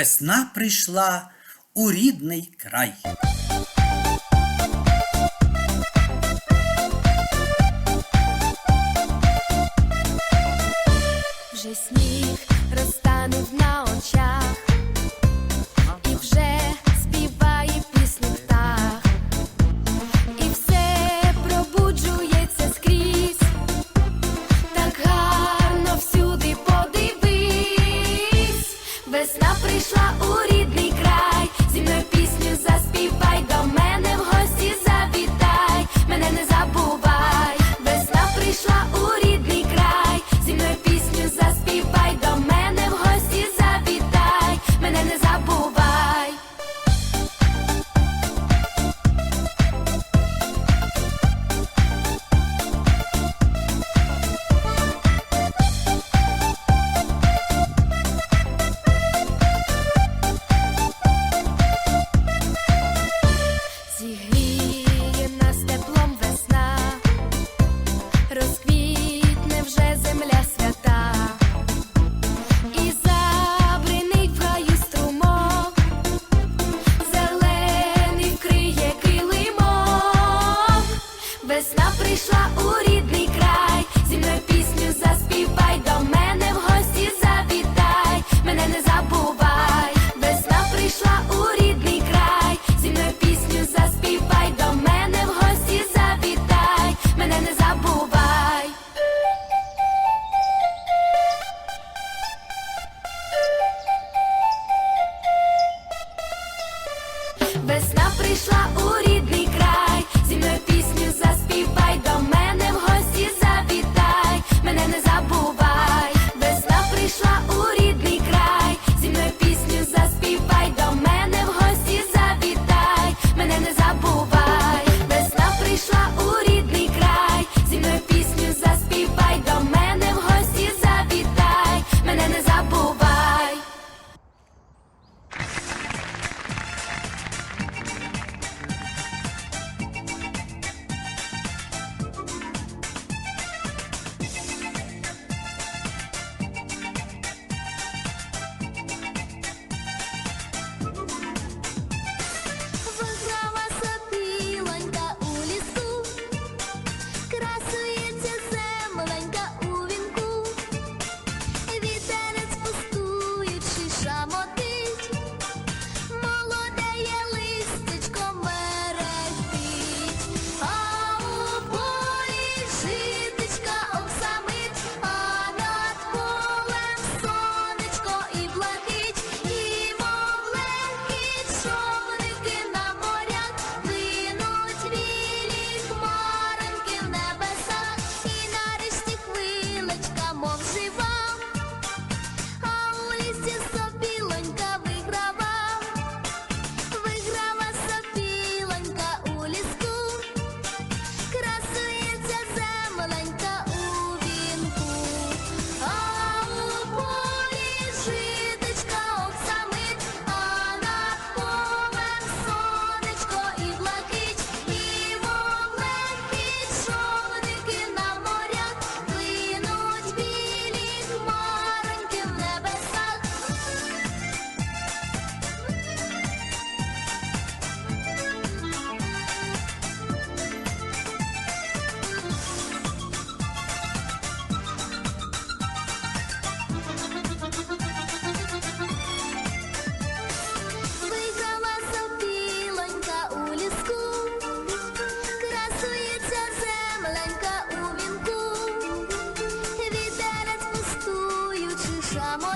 Весна прийшла у рідний край. Вже сніг Зігріє нас весна, розквітне вже земля свята, і забринить в струмок, зелений вкриє килимок, весна прийшла у рідний. прийшла у Samo